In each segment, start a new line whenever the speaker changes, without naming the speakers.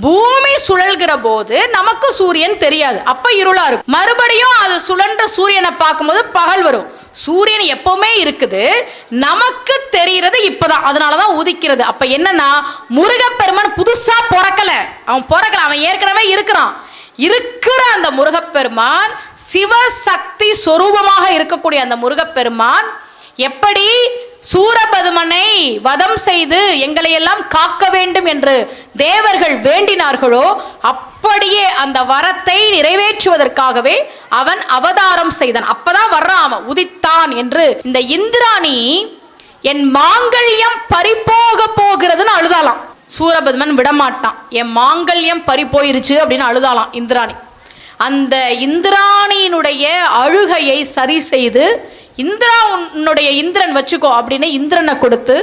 பூமி சுழல்கிற போது நமக்கு சூரியன் தெரியாது. அப்ப இருளா இருக்கும். மறுபடியும் அது சுழன்ற சூரியனை பார்க்கும்போது பகல் வரும். சூரியன் எப்பவுமே இருக்குது. நமக்கு தெரிகிறது இப்பதான். அதனாலதான் உதிக்கிறது. அப்ப என்னன்னா முருகப்பெருமான் புதுசா பிறக்கல. அவன் பிறக்கல. அவன் ஏற்கனவே இருக்கிறான். இருக்கிற அந்த முருகப்பெருமான் சிவசக்தி சொரூபமாக இருக்கக்கூடிய அந்த முருகப்பெருமான் எப்படி சூரபதுமனை வதம் செய்து எங்களை எல்லாம் காக்க வேண்டும் என்று தேவர்கள் வேண்டினார்களோ அப்படியே அந்த வரத்தை நிறைவேற்றுவதற்காகவே அவன் அவதாரம் செய்தான். அப்பதான் வர்றான் அவன் உதித்தான் என்று இந்த இந்திராணி என் மாங்கல்யம் பறிபோக போகிறதுன்னு அழுதாலாம் சூரபதுமன் விடமாட்டான். என் மாங்கல்யம் பறி போயிருச்சு அப்படின்னு அழுதாலாம் இந்திராணி. அந்த இந்திராணியினுடைய அழுகையை சரி செய்து இந்திரா உன்னுடைய இந்திரன் வச்சுக்கோ அப்படின்னு இந்திரனை கொடுத்து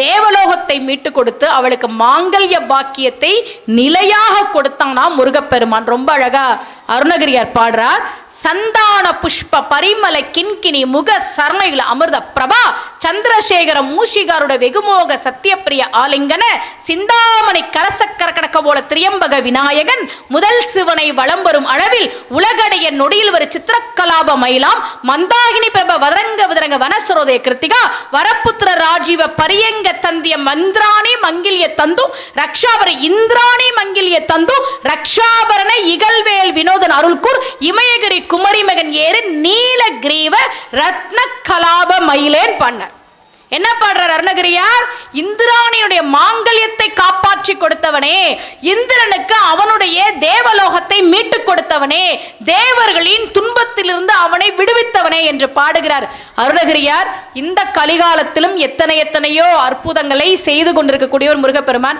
தேவலோகத்தை மீட்டு கொடுத்து அவளுக்கு மாங்கல்ய பாக்கியத்தை நிலையாக கொடுத்தானா முருகப்பெருமான். ரொம்ப அழகா அருணகிரியார் பாடுறார். சந்தான புஷ்ப பரிமல கிண்கிணி முக சரணையில் அமிர்த பிரபா சந்திரசேகர மூஷிகாரோட வெகுமோக சத்தியப்பிரிய ஆலிங்கன சிந்தாமணி கரசக்கர கடக்க போல திரியம்பக விநாயகன் முதல் சிவனை வளம் வரும் அளவில் உலகடைய நொடியில் ஒரு சித்திரக்கலாப மயிலாம் மந்தாகினி பிரப வதரங்க விதரங்க வனசரோதய கிருத்திகா வரப்புத்திர ராஜீவ பரியங்க தந்திய மந்திராணி மங்கிலிய தந்து ரக்ஷாபர இந்திராணி மங்கிலிய தந்து ரக்ஷாபரண இகழ்வேல் வினோதன் அருள்கூர் இமயகிரி குமரி மகன் ஏறு நீலகிரீவ ரத்ன கலாப மயிலேன் பண்ணார். என்ன பாடுறார் அருணகிரியார்? இந்திராணியுடைய மாங்கல்யத்தை காப்பாற்றி கொடுத்தவனே இந்திரனுக்கு அவனுடைய தேவலோகத்தை மீட்டுக் கொடுத்தவனே தேவர்களின் துன்பத்திலிருந்து அவனை விடுவித்தவனே என்று பாடுகிறார். அருணகிரியார் இந்த கலிகாலத்திலும் எத்தனை எத்தனையோ அற்புதங்களை செய்து கொண்டிருக்கக்கூடிய ஒரு முருகப்பெருமான்.